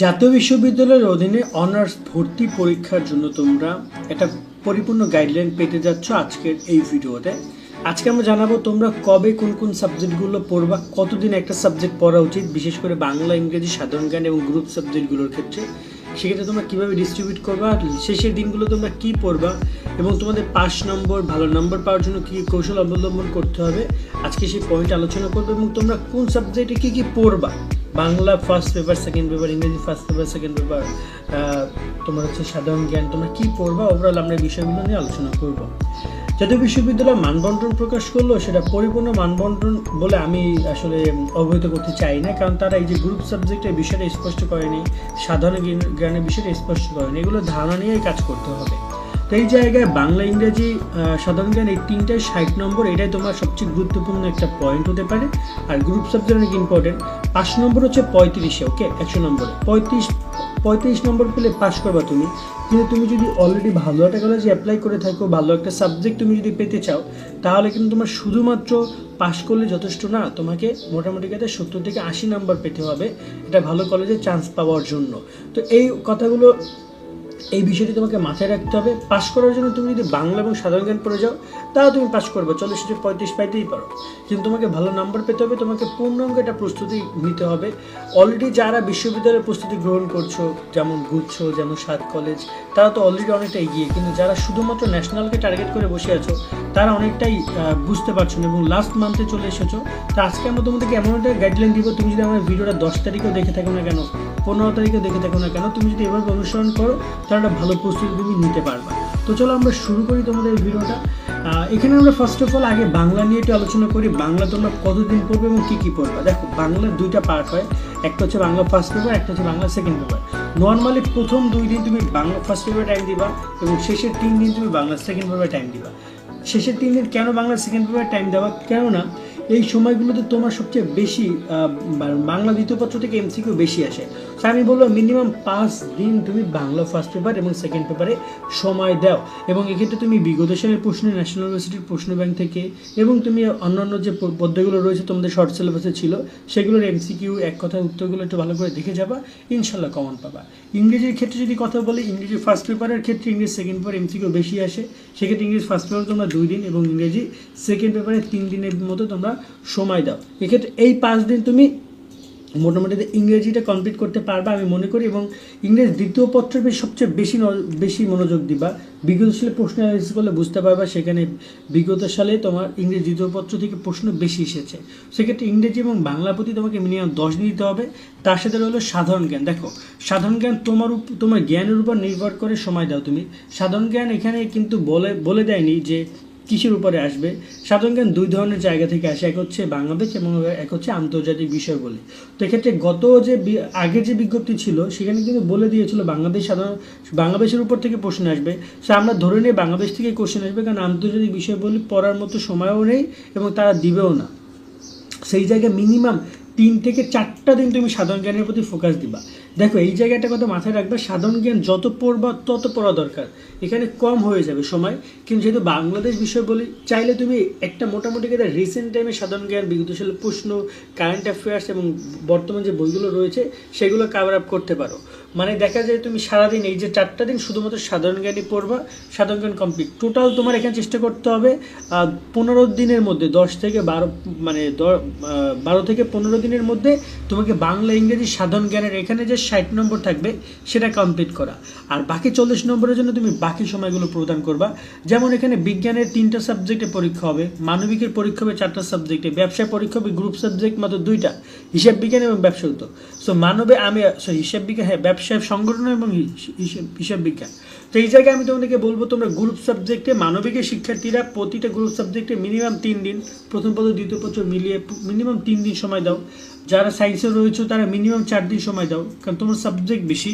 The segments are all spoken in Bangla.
জাতীয় বিশ্ববিদ্যালয়ের অধীনে অনার্স ভর্তি পরীক্ষার জন্য তোমরা একটা পরিপূর্ণ গাইডলাইন পেতে যাচ্ছ আজকের এই ভিডিওতে। আজকে আমরা জানাব তোমরা কবে কোন কোন সাবজেক্টগুলো পড়বা, কতদিন একটা সাবজেক্ট পড়া উচিত, বিশেষ করে বাংলা, ইংরেজি, সাধারণ জ্ঞান এবং গ্রুপ সাবজেক্টগুলোর ক্ষেত্রে। সেক্ষেত্রে তোমরা কীভাবে ডিস্ট্রিবিউট করবা শেষের দিনগুলো তোমরা কী পড়বা এবং তোমাদের পাস নম্বর, ভালো নম্বর পাওয়ার জন্য কী কৌশল অবলম্বন করতে হবে, আজকে সেই পয়েন্ট আলোচনা করবে এবং তোমরা কোন সাবজেক্টে কী কী পড়বা। Bangla first paper second paper ইংরেজি ফার্স্ট পেপার সেকেন্ড পেপার তোমার হচ্ছে সাধারণ জ্ঞান, তোমরা কী পড়বা? ওভারঅল আমরা এই বিষয়গুলো নিয়ে আলোচনা করব। জাতীয় বিশ্ববিদ্যালয় মানবন্টন প্রকাশ করল, সেটা পরিপূর্ণ মানবন্টন বলে আমি আসলে অবহিত করতে চাই না, কারণ তারা এই যে গ্রুপ সাবজেক্টের বিষয়টা স্পষ্ট করেনি, সাধারণ জ্ঞানের বিষয়টা স্পষ্ট করেনি, এগুলো ধারণা নিয়েই কাজ করতে হবে। এই জায়গায় বাংলা, ইংরেজি সাধারণ জ্ঞান এই তিনটায় ষাট নম্বর, এটাই তোমার সবচেয়ে গুরুত্বপূর্ণ একটা পয়েন্ট হতে পারে। আর গ্রুপ সাবজেক্ট অনেক ইম্পর্টেন্ট পাঁচ নম্বর হচ্ছে পঁয়ত্রিশে ওকে একশো নম্বরে। পঁয়ত্রিশ পঁয়ত্রিশ নম্বর পেলে পাস করবা তুমি। কিন্তু তুমি যদি অলরেডি ভালো একটা কলেজে অ্যাপ্লাই করে থাকো, ভালো একটা সাবজেক্ট তুমি যদি পেতে চাও, তাহলে কিন্তু তোমার শুধুমাত্র পাস করলে যথেষ্ট না। তোমাকে মোটামুটি কথা সত্তর থেকে আশি নাম্বার পেতে হবে। এটা ভালো কলেজে চান্স পাওয়ার জন্য। তো এই কথাগুলো এই বিষয়টি তোমাকে মাথায় রাখতে হবে। পাস করার জন্য তুমি যদি বাংলা এবং সাধারণ জ্ঞান পড়ে যাও, তাও তুমি পাস করবে। চল্লিশ থেকে পঁয়ত্রিশ পাইতেই পারো। কিন্তু তোমাকে ভালো নাম্বার পেতে হবে। তোমাকে পূর্ণাঙ্গ একটা প্রস্তুতি নিতে হবে। অলরেডি যারা বিশ্ববিদ্যালয়ের প্রস্তুতি গ্রহণ করছ, যেমন গুচ্ছ, যেমন সাত কলেজ তারা তো অলরেডি অনেকটা এগিয়ে। কিন্তু যারা শুধুমাত্র ন্যাশনালকে টার্গেট করে বসে আছো, তারা অনেকটাই বুঝতে পারছ না। এবং লাস্ট মান্থে চলে এসেছ। তো আজকে আমরা তোমাদেরকে এমন একটা গাইডলাইন দিব, তুমি যদি আমার ভিডিওটা দশ তারিখেও দেখে থাকো না কেন, পনেরো তারিখেও দেখে থাকো না কেন, তুমি যদি এভাবে অনুসরণ করো তাহলে একটা ভালো প্রস্তুতি তুমি নিতে পারবা তো চলো আমরা শুরু করি তোমাদের ভিডিওটা। এখানে আমরা ফার্স্ট অফ অল আগে বাংলা নিয়ে একটু আলোচনা করি, বাংলা তোমরা কতদিন পড়বে এবং কী কী পড়বে? দেখো বাংলার দুইটা পার্ট হয়, একটা হচ্ছে বাংলা ফার্স্ট পেপার একটা হচ্ছে বাংলা সেকেন্ড পেপার নর্মালি প্রথম দুই দিন তুমি বাংলা ফার্স্ট পেপার টাইম দিবা এবং শেষের তিন দিন তুমি বাংলা সেকেন্ড পেপার টাইম দিবা। শেষের তিন দিন কেন বাংলা সেকেন্ড পেপার টাইম দেওয়া? কেননা এই সময়গুলোতে তোমার সবচেয়ে বেশি বাংলা দ্বিতীয় পত্র থেকে এমসিকিউ বেশি আসে। তো আমি বলব মিনিমাম পাঁচ দিন তুমি বাংলা ফার্স্ট পেপার এবং সেকেন্ড পেপারে সময় দাও। এবং এক্ষেত্রে তুমি বিগত সালের প্রশ্ন ন্যাশনাল ইউনিভার্সিটির প্রশ্ন ব্যাংক থেকে এবং তুমি অন্যান্য যে পদ্যগুলো রয়েছে তোমাদের শর্ট সিলেবাসে ছিল, সেগুলোর এমসিকিউ এক কথায় উত্তরগুলো একটু ভালো করে দেখে যাবা ইনশাল্লাহ কমন পাবা। ইংরেজির ক্ষেত্রে যদি কথা বলি, ইংরেজি ফার্স্ট পেপারের ক্ষেত্রে ইংরেজি সেকেন্ড পেপার এমসিকিউ বেশি আসে। সেক্ষেত্রে ইংরেজি ফার্স্ট পেপার তোমরা দুই দিন এবং ইংরেজি সেকেন্ড পেপারে তিন দিনের মতো তোমরা সময় দাও। এক্ষেত্রে এই পাঁচ দিন তুমি মোটামুটি ইংরেজিটা কমপ্লিট করতে পারবে আমি মনে করি এবং ইংরেজ দ্বিতীয় পত্রের সবচেয়ে বেশি বেশি মনোযোগ দিবা। বিগত সালে প্রশ্ন করলে বুঝতে পারবা, সেখানে বিগত সালে তোমার ইংরেজি দ্বিতীয় পত্র থেকে প্রশ্ন বেশি এসেছে। সেক্ষেত্রে ইংরেজি এবং বাংলা প্রতি তোমাকে মিনিমাম দশ দিন দিতে হবে। তার সাথে রইল সাধারণ জ্ঞান। দেখো, সাধারণ জ্ঞান তোমার তোমার জ্ঞানের উপর নির্ভর করে সময় দাও তুমি। সাধারণ জ্ঞান এখানে কিন্তু বলে বলে দেয়নি যে কিসের উপরে আসবে? সাধারণ জ্ঞান দুই ধরনের জায়গা থেকে আসে, এক হচ্ছে বাংলাদেশ এবং এক হচ্ছে আন্তর্জাতিক বিষয় বলে তো এক্ষেত্রে গত যে আগে যে বিজ্ঞপ্তি ছিল, সেখানে কিন্তু বলে দিয়েছিল বাংলাদেশ সাধারণ, বাংলাদেশের উপর থেকে প্রশ্ন আসবে। সো আমরা ধরে নিই বাংলাদেশ থেকে কোশ্চেন আসবে, কারণ আন্তর্জাতিক বিষয় বলে পড়ার মতো সময়ও নেই এবং তারা দিবেও না। সেই জায়গায় মিনিমাম তিন থেকে চারটা দিন তুমি সাধারণ জ্ঞানের প্রতি ফোকাস দিবা। দেখো, এই জায়গাটা কথা মাথায় রাখবে, সাধারণ জ্ঞান যত পড়বা তত পড়া দরকার। এখানে কম হয়ে যাবে সময়। কিন্তু যেহেতু বাংলাদেশ বিষয় বলি, চাইলে তুমি একটা মোটামুটি কথা রিসেন্ট টাইমে সাধারণ জ্ঞান সালের প্রশ্ন কারেন্ট অ্যাফেয়ার্স এবং বর্তমান যে বইগুলো রয়েছে, সেগুলো কাভার আপ করতে পারো। মানে দেখা যায় তুমি সারাদিন, এই যে চারটা দিন শুধুমাত্র সাধারণ জ্ঞানই পড়বা, সাধারণ জ্ঞান কমপ্লিট টোটাল তোমার এখানে চেষ্টা করতে হবে পনেরো দিনের মধ্যে, দশ থেকে বারো মানে বারো থেকে পনেরো দিনের মধ্যে তোমাকে বাংলা, ইংরেজি সাধারণ জ্ঞানের এখানে যে ষাট নম্বর থাকবে, সেটা কমপ্লিট করা। আর বাকি চল্লিশ নম্বরের জন্য তুমি বাকি সময়গুলো প্রদান করবা। যেমন এখানে বিজ্ঞানের তিনটা সাবজেক্টে পরীক্ষা হবে, মানবিকের পরীক্ষা হবে চারটা সাবজেক্টে ব্যবসায় পরীক্ষা হবে গ্রুপ সাবজেক্ট মাত্র দুইটা, হিসাব বিজ্ঞান এবং ব্যবসা সো মানবে আমি হিসাব বিজ্ঞান হ্যাঁ ব্যবসায় সংগঠন এবং হিসাব বিজ্ঞান। তো এই জায়গায় আমি তোমাদেরকে বলব, তোমরা গ্রুপ সাবজেক্টে মানবিকের শিক্ষার্থীরা প্রতিটা গ্রুপ সাবজেক্টে মিনিমাম তিন দিন, প্রথম পত্র দ্বিতীয় পত্র মিলিয়ে মিনিমাম তিন দিন সময় দাও। যারা সায়েন্সে রয়েছে, তারা মিনিমাম চার দিন সময় দাও। কারণ তোমার সাবজেক্ট বেশি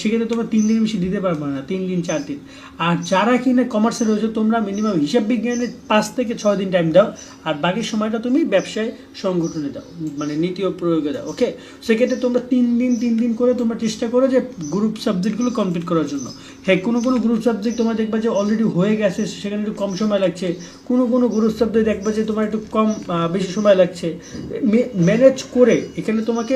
সেক্ষেত্রে তোমরা তিন দিন বেশি দিতে পারবে না, তিন দিন, চার দিন। আর যারা কিনা কমার্সে রয়েছে, তোমরা মিনিমাম হিসাব বিজ্ঞানের পাঁচ থেকে ছয় দিন টাইম দাও, আর বাকি সময়টা তুমি ব্যবসায় সংগঠনে দাও মানে নীতি ও প্রয়োগে দাও ওকে সেক্ষেত্রে তোমরা তিন দিন তিন দিন করে তোমরা চেষ্টা করো যে গ্রুপ সাবজেক্টগুলো কমপ্লিট করার জন্য। হ্যাঁ কোনো কোনো গ্রুপ সাবজেক্ট তোমরা দেখবা যে অলরেডি হয়ে গেছে, সেখানে একটু কম সময় লাগছে। কোনো কোনো গ্রুপ সাবজেক্ট দেখবা যে তোমার একটু কম বেশি সময় লাগছে। ম্যানেজ করে এখানে তোমাকে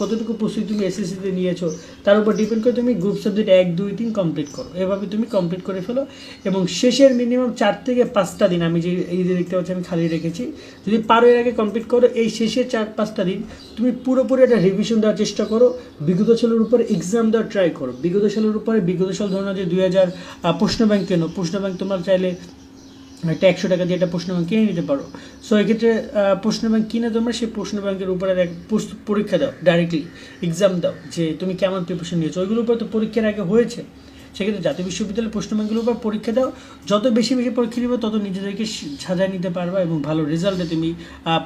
কতটুকু প্রস্তুতি তুমি এসএসসিতে নিয়েছো, তার উপর ডিপেন্ড করে তুমি গ্রুপ সাবজেক্ট এক, দুই, তিন কমপ্লিট করো। এভাবে তুমি কমপ্লিট করে ফেলো এবং শেষের মিনিমাম চার থেকে পাঁচটা দিন আমি যে এই যে দেখতে পাচ্ছি, আমি খালি রেখেছি। যদি পারো এর আগে কমপ্লিট করো, এই শেষের চার, পাঁচটা দিন তুমি পুরোপুরি একটা রিভিশন দেওয়ার চেষ্টা করো। বিগত সালের উপরে এক্সাম দেওয়ার ট্রাই করো। বিগত সালের উপরে, বিগত সাল ধরো যে দুই হাজার প্রশ্ন ব্যাংক কেন? প্রশ্ন ব্যাংক তোমার চাইলে একটা একশো টাকা দিয়ে একটা প্রশ্ন ব্যাংক কিনে নিতে পারো। সো এক্ষেত্রে আহ, প্রশ্ন ব্যাংক কিনে তোমরা সেই প্রশ্ন ব্যাংকের উপরে পরীক্ষা দাও ডাইরেক্টলি এক্সাম দাও যে তুমি কেমন প্রিপারেশন নিয়েছো। ওইগুলোর উপর তো পরীক্ষার আগে হয়েছে। সেক্ষেত্রে জাতীয় বিশ্ববিদ্যালয়ের প্রশ্ন উপর পরীক্ষা দাও। যত বেশি বেশি পরীক্ষা দিবে তত নিজেদেরকে সাজায় নিতে পারবা এবং ভালো রেজাল্টে তুমি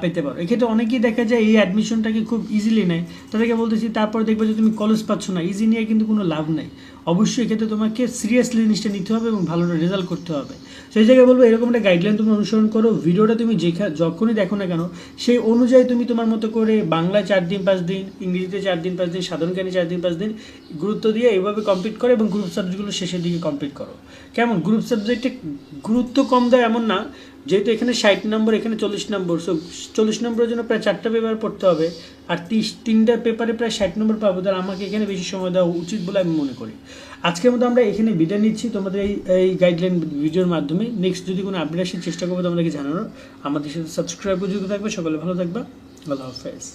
পেতে পারো। এক্ষেত্রে অনেকেই দেখা যায় এই অ্যাডমিশনটাকে খুব ইজিলি নেয়। তাদেরকে বলতেছি তারপর দেখবে যে তুমি কলেজ পাচ্ছ না। ইজি নিয়ে কিন্তু কোনো লাভ নেই। অবশ্যই এক্ষেত্রে তোমাকে সিরিয়াসলি জিনিসটা নিতে হবে এবং ভালো রেজাল্ট করতে হবে। সেই জায়গায় বলব, এরকম একটা গাইডলাইন তুমি অনুসরণ করো ভিডিওটা তুমি যেখা, যখনই দেখো না কেন, সেই অনুযায়ী তুমি তোমার মতো করে বাংলা চার দিন, পাঁচ দিন, ইংরেজিতে চার দিন, পাঁচ দিন সাধারণ জ্ঞানে চার দিন, পাঁচ দিন গুরুত্ব দিয়ে এইভাবে কমপ্লিট করো এবং গ্রুপ সাবজেক্টগুলো শেষের দিকে কমপ্লিট করো। কেমন? গ্রুপ সাবজেক্টে গুরুত্ব কম দেয় এমন না যেহেতু এখানে ষাট নম্বর, এখানে চল্লিশ নম্বর সো চল্লিশ নম্বরের জন্য প্রায় চারটা পেপার পড়তে হবে। আর তিরিশ তিনটা পেপারে প্রায় ষাট নম্বর পাবো, তাহলে আমাকে এখানে বেশি সময় দেওয়া উচিত বলে আমি মনে করি। আজকের মতো আমরা এখানে বিদায় নিচ্ছি। তোমাদের এই এই গাইডলাইন ভিডিওর মাধ্যমে। নেক্সট যদি কোনো আপডেট আসার চেষ্টা করব তোমাদেরকে জানানোর। আমাদের সাথে সাবস্ক্রাইব করে থাকবে। সকলে ভালো থাকবে। আল্লাহ হাফেজ।